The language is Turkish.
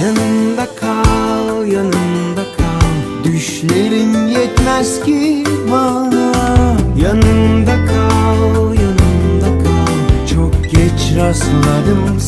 Yanımda kal, yanımda kal. Düşlerin yetmez ki bana. Yanımda kal, yanımda kal. Çok geç rastladım